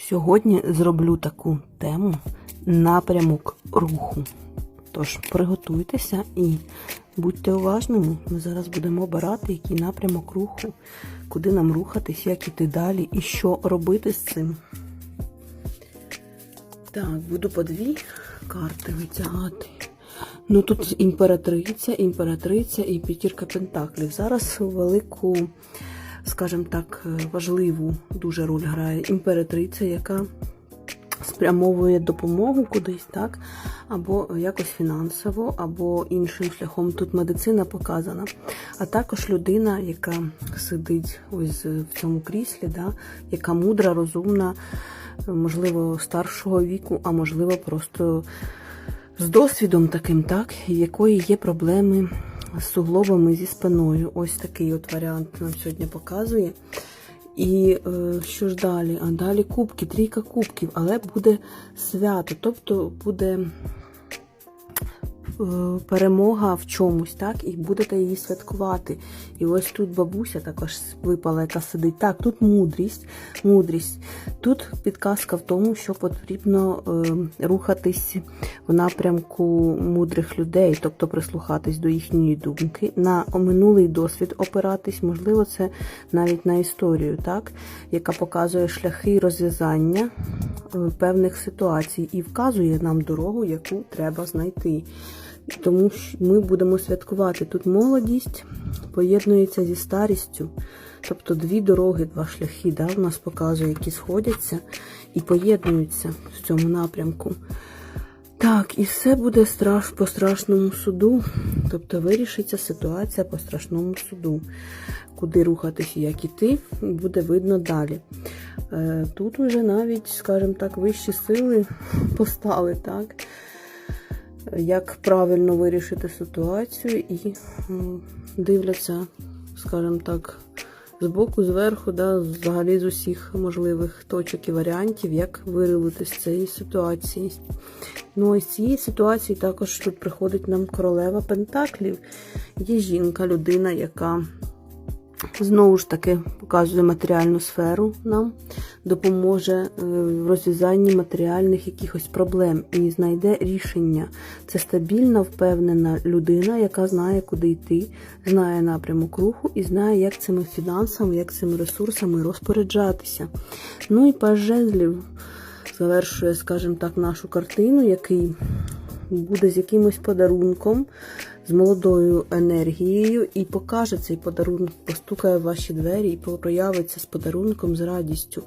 Сьогодні зроблю таку тему напрямок руху. Тож приготуйтеся і будьте уважними. Ми зараз будемо обирати, який напрямок руху, куди нам рухатись, як іти далі і що робити з цим. Так, буду по дві карти витягати. Ну тут імператриця, імператриця і п'ятірка пентаклів. Зараз велику, скажімо так, важливу дуже роль грає імператриця, яка спрямовує допомогу кудись, так? Або якось фінансово, або іншим шляхом. Тут медицина показана. А також людина, яка сидить ось в цьому кріслі, да? яка мудра, розумна, можливо, старшого віку, а можливо, просто з досвідом таким, так, якої є проблеми з суглобами зі спиною. Ось такий от варіант нам сьогодні показує. І е, що ж далі? А далі кубки, трійка кубків, але буде свято, тобто буде перемога в чомусь, так, і будете її святкувати. І ось тут бабуся також випала, яка сидить. Так, тут мудрість, мудрість. Тут підказка в тому, що потрібно е, рухатись в напрямку мудрих людей, тобто прислухатись до їхньої думки, на минулий досвід опиратись, можливо, це навіть на історію, так, яка показує шляхи розв'язання е, певних ситуацій і вказує нам дорогу, яку треба знайти. Тому що ми будемо святкувати. Тут молодість поєднується зі старістю. Тобто дві дороги, два шляхи, да, у нас показує, які сходяться і поєднуються в цьому напрямку. Так, і все буде страш по страшному суду. Тобто вирішиться ситуація по страшному суду. Куди рухатись і як іти, буде видно далі. Е, Тут уже навіть, скажімо так, вищі сили постали, так? Як правильно вирішити ситуацію і дивляться, скажімо так, збоку, зверху, да, взагалі з усіх можливих точок і варіантів, як вирулити з цієї ситуації. Ну, ось з цієї ситуації також тут приходить нам королева Пентаклів. Є жінка, людина, яка знову ж таки показує матеріальну сферу нам, допоможе е, в розв'язанні матеріальних якихось проблем і знайде рішення. Це стабільна, впевнена людина, яка знає, куди йти, знає напрямок руху і знає, як цими фінансами, як цими ресурсами розпоряджатися. Ну і паж жезлів завершує, скажімо так, нашу картину, який буде з якимось подарунком, з молодою енергією, і покаже цей подарунок, постукає в ваші двері і проявиться з подарунком, з радістю.